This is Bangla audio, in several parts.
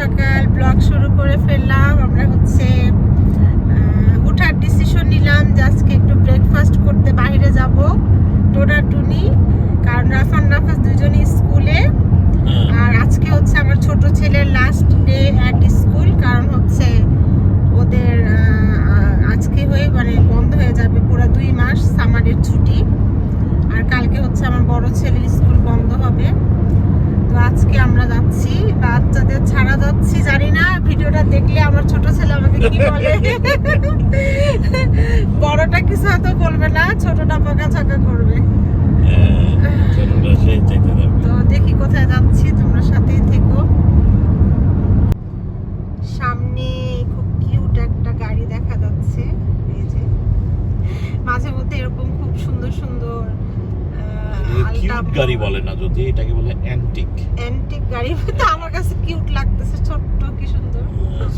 সকাল ব্লগ শুরু করে ফেললাম। আমরা হচ্ছে উঠার ডিসিশন নিলাম যে আজকে একটু ব্রেকফাস্ট করতে বাইরে যাব। টোনা টুনি কারণ রাফান রাফাস দুজনই স্কুলে আর আজকে হচ্ছে আমার ছোট ছেলের লাস্ট ডে অ্যাট স্কুল কারণ হচ্ছে ওদের আজকে হয়ে মানে বন্ধ হয়ে যাবে পুরো দুই মাস সামারের ছুটি আর কালকে হচ্ছে আমার বড় ছেলের স্কুল বন্ধ হবে তো আজকে আমরা যাচ্ছি বাচ্চাদের ছাড়া যাচ্ছি জানি না ভিডিওটা দেখলে আমার ছোট ছেলে আমাকে কি বলে? বড়টা কিছু হয়তো বলবে না ছোটটা করবে। সেই চাইতে থাকবে। তো দেখি কোথায় যাচ্ছি তোমরা সাথেই থেকো। সামনে খুব কিউট একটা গাড়ি দেখা যাচ্ছে এই যে। মাঝে মধ্যে এরকম খুব সুন্দর সুন্দর কিউট গাড়ি বলে না যদি এটাকে বলে অ্যান্টিক অ্যান্টিক গাড়ি তো আমার কাছে কিউট লাগতেছে ছোট্ট কি সুন্দর।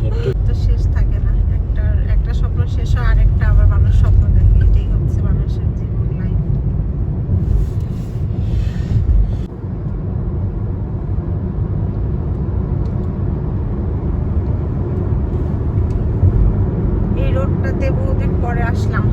ছোট্ট। তো শেষ থাকে না একটা একটা স্বপ্ন শেষ হয় আরেকটা আবার মানুষ স্বপ্ন দেখে। এটাই হচ্ছে মানুষের জীবন লাইফ এই রোডটাতে বহুদিন পরে আসলাম।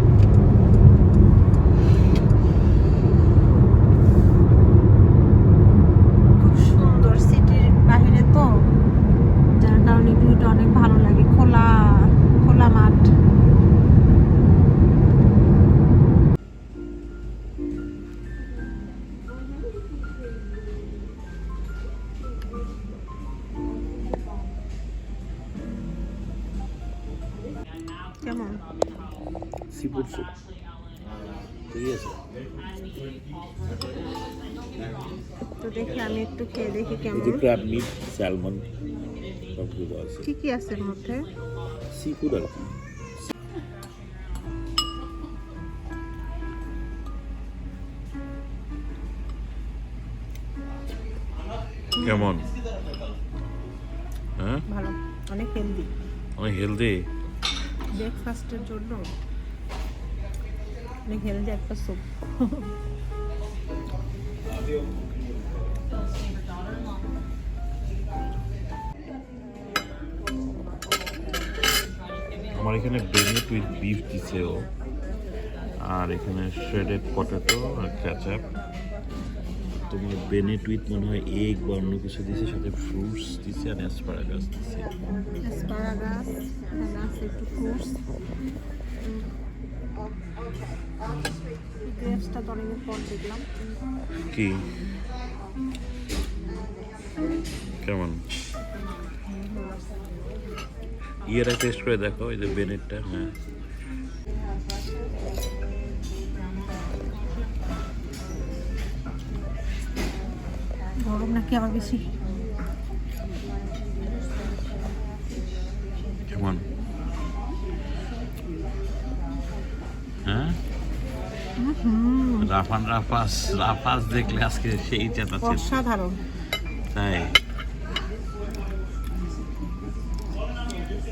কেমন? সিপুর স্যুপ ঠিক আছে। তো দেখি আমি একটু খেয়ে দেখি কেমন। ক্র্যাব মিট স্যালমন সবগুলো আছে। কি কি আছে এর মধ্যে? সি ফুড আর কি। কেমন? হ্যাঁ? ভালো। অনেক হেলদি অনেক হেলদি ব্রেকফাস্টের জন্য অনেক হেলদি একটা স্যুপ আমার এখানে বেনেট উইথ বিফ দিছে ও। আর এখানে শ্রেডেড পটেটো আর ক্যাচাপ তোমার বেনেট উইথ মনে হয় এগ বা অন্য কিছু দিছে, সাথে ফ্রুটস দিছে আর অ্যাসপারাগাস দিছে। ফ্রুটস গ্রেপসটা তো অনেকদিন পর দেখলাম। কি? কেমন? ইয়েরা টেস্ট করে দেখো এই যে বেনেটটা হ্যাঁ। গরম নাকি আবার বেশি? রাফান রাফাস রাফাস দেখলে আজকে সেই চেতাচ্ছে অসাধারণ। তাই।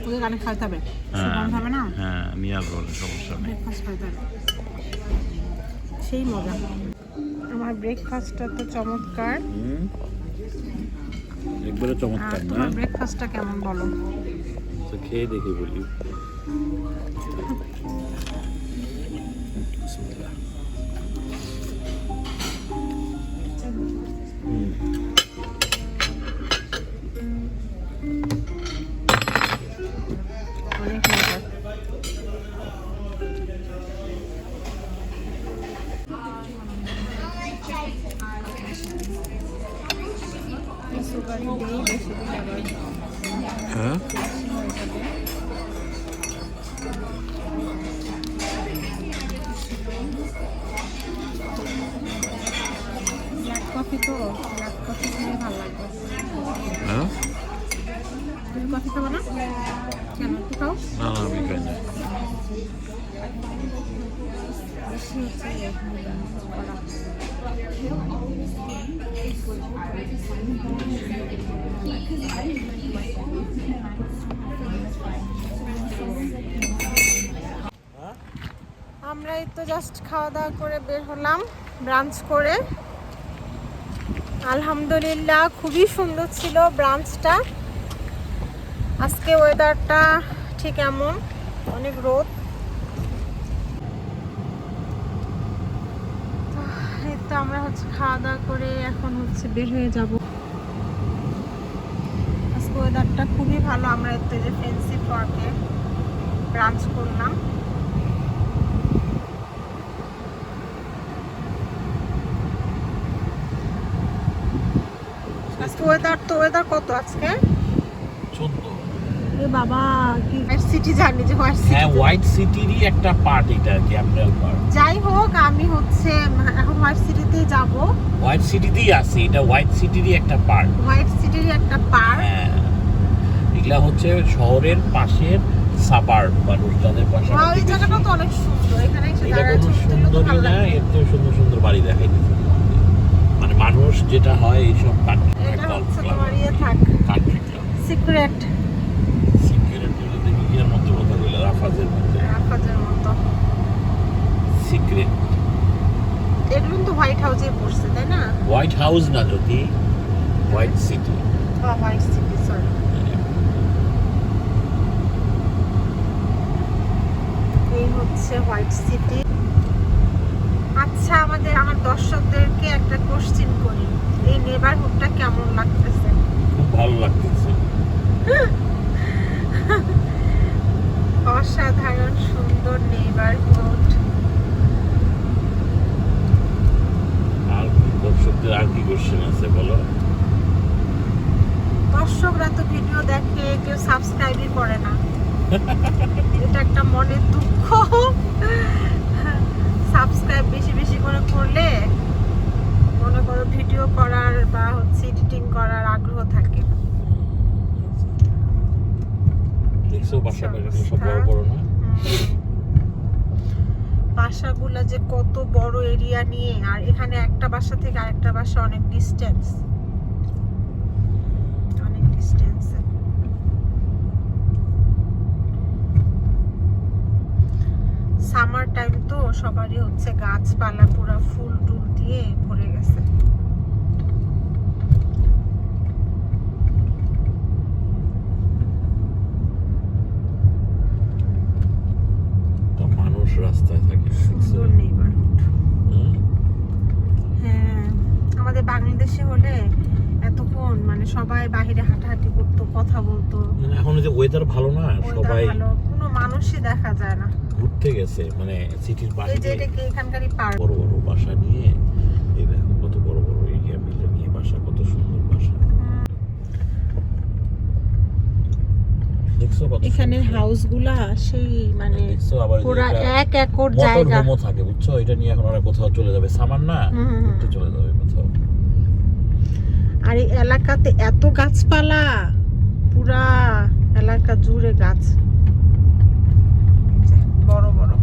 ওদের গানে খাইতে হবে। হ্যাঁ হবে না? হ্যাঁ নিয়ে আসব সমস্যা নেই। ব্রেকফাস্ট খাইতে হবে। সেই মজা। আমার ব্রেকফাস্টটা তো চমৎকার। একবারে চমৎকার না? তোমার ব্রেকফাস্টটা কেমন বলো? তো খেয়ে দেখে বলি। বিসমিল্লাহ। হ্যাঁ বেশি হয়ে যাবে ব্ল্যাক কফি তো ব্ল্যাক কফি খেলে ভালো লাগবে হ্যাঁ তুমি কফি খাব না কেন একটু খাও না না আমি খাই না বেশি হচ্ছে ইয়ে, কড়া। আমরা এই তো জাস্ট খাওয়া দাওয়া করে বের হলাম ব্রাঞ্চ করে। আলহামদুলিল্লাহ, খুবই সুন্দর ছিল ব্রাঞ্চটা আজকে ওয়েদারটা ঠিক এমন, অনেক রোদ। তো আমরা হচ্ছে খাওয়া দাওয়া করে এখন হচ্ছে বের হয়ে যাব। ওয়েদারটা খুবই ভালো আমরা এতে যে ফেন্সি পার্কে ব্রাঞ্চ করলাম। আজকে ওয়েদার তো ওয়েদার কত আজকে? চোদ্দ। বাবা কি সিটি জানি যে হোয়াইট সিটি হ্যাঁ হোয়াইট সিটিরই একটা পার্ট এটা কি যাই হোক আমি হচ্ছে এখন হোয়াইট যাব। হোয়াইট সিটিতেই আছে এটা হোয়াইট সিটিরই একটা পার্ট হোয়াইট সিটির একটা পার্ক হ্যাঁ। এগুলা হচ্ছে শহরের পাশের সাবার মানুষ যাদের পাশে সুন্দর এটা কোনো সুন্দরই না এর তো সুন্দর সুন্দর বাড়ি দেখাই মানে মানুষ যেটা হয় এইসব কান্ট্রি ইয়ে থাক। কান্ট্রি ক্লাব সিক্রেট সিক্রেট দেখি কি এর মধ্যে কথা বলে রাফাজের মধ্যে রাফাজের মতো। সিক্রেট এগুলো তো হোয়াইট হাউসে পড়ছে তাই না? হোয়াইট হাউস না যদি হোয়াইট সিটি হোয়াইট সিটি এই হচ্ছে হোয়াইট সিটি। আচ্ছা আমাদের আমার দর্শকদেরকে একটা কোশ্চিন করি। এই নেবারহুডটা কেমন লাগতেছে? খুব ভালো লাগতেছে। অসাধারণ সুন্দর নেবারহুড আর দর্শকদের আর কি কোশ্চেন আছে বলো? দর্শকরা তো ভিডিও দেখে কেউ সাবস্ক্রাইবই করে না এটা একটা মনের দুঃখ সাবস্ক্রাইব বেশি বেশি করে করলে মনে করো ভিডিও করার বা হচ্ছে এডিটিং করার আগ্রহ থাকে দেখছ বাসা বাড়ি সব বড় বড় না বাসাগুলো যে কত বড় এরিয়া নিয়ে, আর এখানে একটা বাসা থেকে আরেকটা বাসা অনেক ডিস্টেন্স অনেক ডিস্টেন্স সামার টাইম তো সবারই হচ্ছে গাছপালা, পুরা ফুল টুল দিয়ে ভরে গেছে তো মানুষ রাস্তায় থাকে? সুন্দর নেইবারহুড হ্যাঁ? আমাদের বাংলাদেশে হলে এতক্ষণ মানে সবাই বাইরে হাঁটাহাঁটি করতো কথা বলতো। মানে এখন যে ওয়েদার ভালো না সবাই কোনো মানুষই দেখা যায় না। ঘুরতে গেছে মানে সিটির বাইরে এই যে এটা কি এখানকারই পার্ক বড় বড় বাসা নিয়ে এই দেখো কত বড় বড় এরিয়া মিলে নিয়ে বাসা কত সুন্দর বাসা দেখছ কত এখানের? হাউসগুলা সেই মানে পুরা এক একর জায়গা। হোমও থাকে বুঝছ? এটা নিয়ে এখন ওরা কোথাও চলে যাবে। সামান না। ঘুরতে চলে যাবে কোথাও। আর এই এলাকাতে এত গাছপালা পুরা এলাকা জুড়ে গাছ। বড় বড়।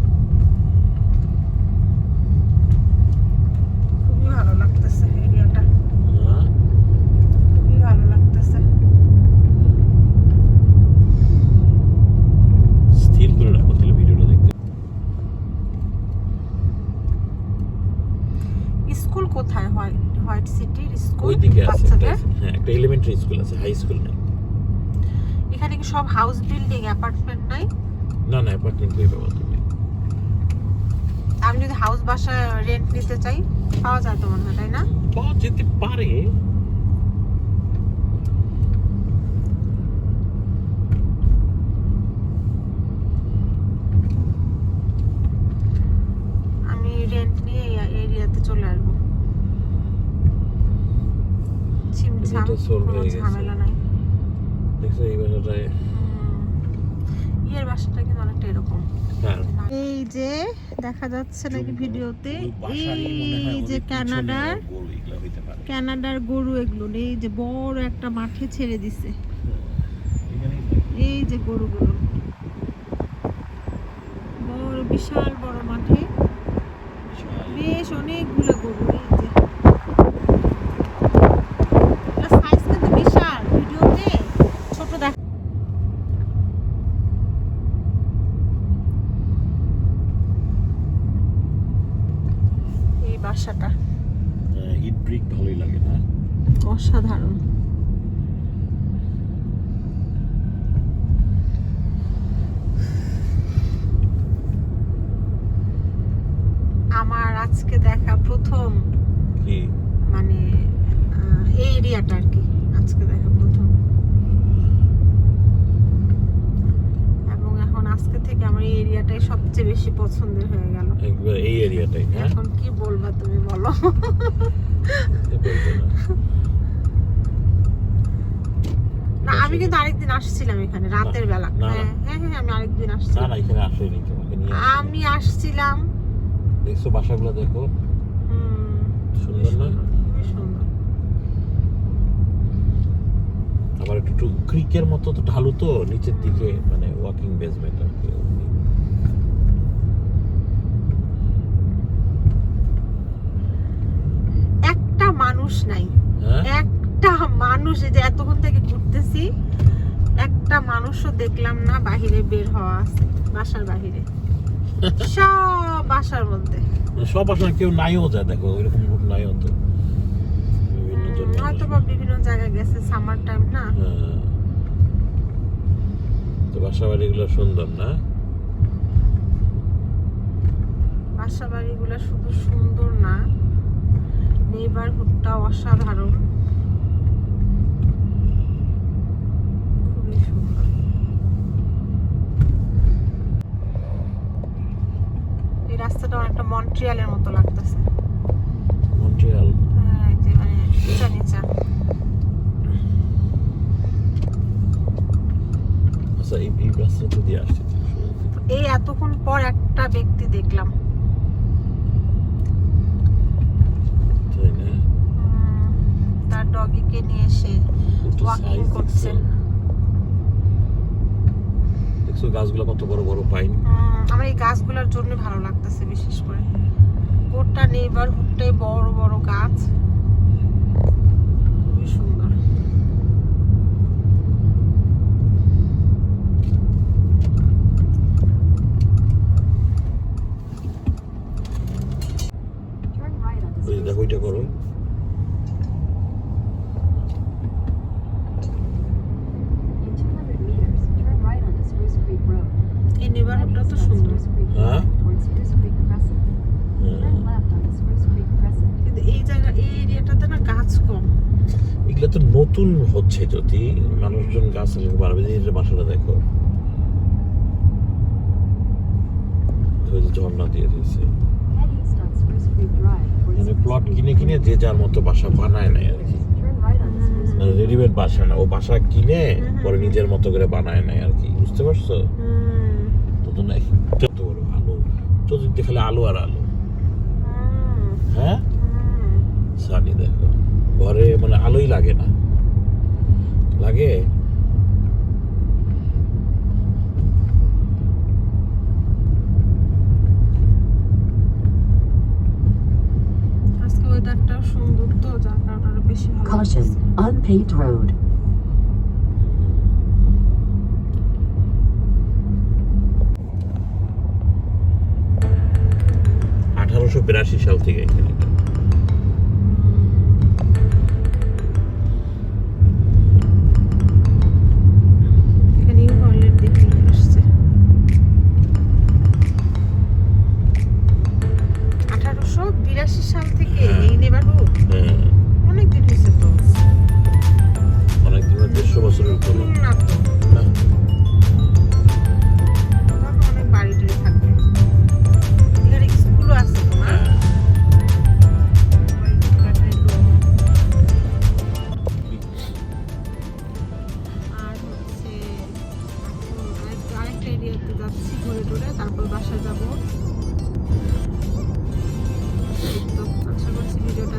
খুবই ভালো লাগতেছে এরিয়াটা হ্যাঁ? খুবই ভালো লাগতেছে স্থির করে রাখো তাহলে ভিডিওটা দেখতে স্কুল কোথায় হোয়াইট হোয়াইট সিটির স্কুল ওইদিকে আছে একটা বাচ্চাদের হ্যাঁ একটা এলিমেন্টারি স্কুল আছে হাই স্কুল নাই। এখানে কি সব হাউস বিল্ডিং অ্যাপার্টমেন্ট নাই? না না অ্যাপার্টমেন্ট পাবো তুমি আমি যদি হাউস বাসা রেন্ট নিতে চাই পাওয়া যায় তো মনে হয় তাই না? পাওয়া যেতে পারে আমি রেন্ট নিয়ে এরিয়াতে চলে আসব এটা solve হয়ে গেছে। ঝামেলা নাই। দেখছ এই বাসাটায় হুম। ইয়ের বাসাটা কিন্তু অনেকটা এরকম। হ্যাঁ। এই যে দেখা যাচ্ছে নাকি ভিডিওতে হয় এই যে কানাডার। কানাডার গরু এগুলো এই যে বড় একটা মাঠে ছেড়ে দিছে। এই যে গরুগুলো। বড় বিশাল বড় মাঠে। বেশ অনেকগুলো গরু এই যে সাইজ কিন্তু বিশাল ভিডিওতে ছোট দেখ এই বাসাটা হ্যাঁ, ইট ব্রিক ভালোই লাগে না অসাধারণ আজকে দেখা প্রথম কি? মানে এই এরিয়াটা আর কি আজকে দেখা প্রথম। এবং এখন আজকে থেকে আমার এই এরিয়াটাই সবচেয়ে বেশি পছন্দের হয়ে গেল। এই এরিয়াটাই হ্যাঁ? এখন কি বলবা তুমি বলো? না। না আমি কিন্তু আরেকদিন আসছিলাম এখানে রাতের বেলা। হ্যাঁ হ্যাঁ হ্যাঁ আমি আরেকদিন আসছিলাম না এখানে আসেনি তোমাকে নিয়ে আমি আসছিলাম দেখছ বাসাগুলো দেখো। সুন্দর না? আবার একটু একটু ক্রিকের মতো তো ঢালু তো নিচের দিকে মানে ওয়াকিং বেসমেন্ট আর কি। একটা মানুষ নাই। হ্যাঁ? একটা মানুষ যে এতক্ষণ থেকে ঘুরতেছি একটা মানুষও দেখলাম না বাহিরে বের হওয়া আছে বাসার বাহিরে। সব বাসার মধ্যে। সব আসলে কেউ নাইও যায় দেখো এরকম। হয়তো বা বিভিন্ন জায়গায় গেছে সামার টাইম না হ্যাঁ। তো বাসা বাড়িগুলো সুন্দর না বাসা বাড়িগুলো শুধু সুন্দর না নেইবারহুডটা অসাধারণ খুবই সুন্দর এই রাস্তাটা অনেকটা মন্ট্রিয়ালের মতো লাগতেছে। মন্ট্রিয়াল? হ্যাঁ এই যে মানে নিচা নিচা। আচ্ছা এই এই রাস্তাটা দিয়ে আসছে। এই এতক্ষণ পর একটা ব্যক্তি দেখলাম। তার ডগিকে নিয়ে এসে ওয়াকিং করছে। দেখছ? গাছগুলো কত বড় বড় পাইন। আমার এই গাছগুলোর জন্য ভালো লাগতেছে বিশেষ করে। গোটা নেইবারহুডটাই বড় বড় গাছ। খুবই সুন্দর। দেখো ওইটা করো। নতুন হচ্ছে যদি মানুষজন গাছ লাগাতে পারবে যে বাসাটা দেখো। ঝর্ণা দিয়ে দিয়েছে। মানে প্লট কিনে কিনে যে যার মতো বাসা বানায় নেয় আর কি। Spruce মানে রেডিমেড বাসা না ও বাসা কিনে পরে নিজের মতো করে বানায় নেয় আর কি বুঝতে পারছ? তো বড় আলো চতুর্দিক খালি আলো আর আলো। হ্যাঁ? সানি দেখো ঘরে মানে আলোই লাগে না লাগে আজকে ওয়েদারটাও সুন্দর তো যার কারণে আরও বেশি ভালো Caution, unpaved road. আঠারোশো বিরাশি সাল থেকে এখানে। এরিয়াতে যাচ্ছি ঘুরে টুরে তারপর বাসা যাব। আশা করছি ভিডিওটা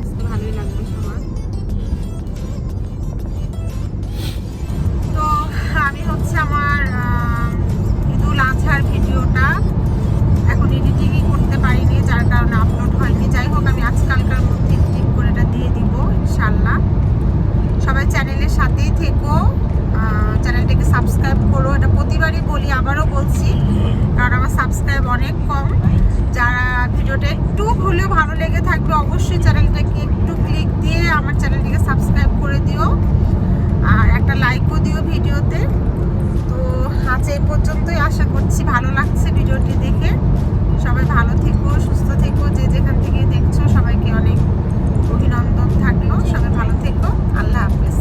সাবস্ক্রাইব অনেক কম। যারা ভিডিওটা একটু হলেও ভালো লেগে থাকবে, অবশ্যই চ্যানেলটাকে একটু ক্লিক দিয়ে আমার চ্যানেলটিকে সাবস্ক্রাইব করে দিও। আর একটা লাইকও দিও ভিডিওতে। তো আজ এই পর্যন্তই আশা করছি ভালো লাগছে ভিডিওটি দেখে। সবাই ভালো থেকো, সুস্থ থেকো, যে যেখান থেকে দেখছ সবাইকে অনেক অভিনন্দন থাকল। সবাই ভালো থেকো। আল্লাহ হাফেজ।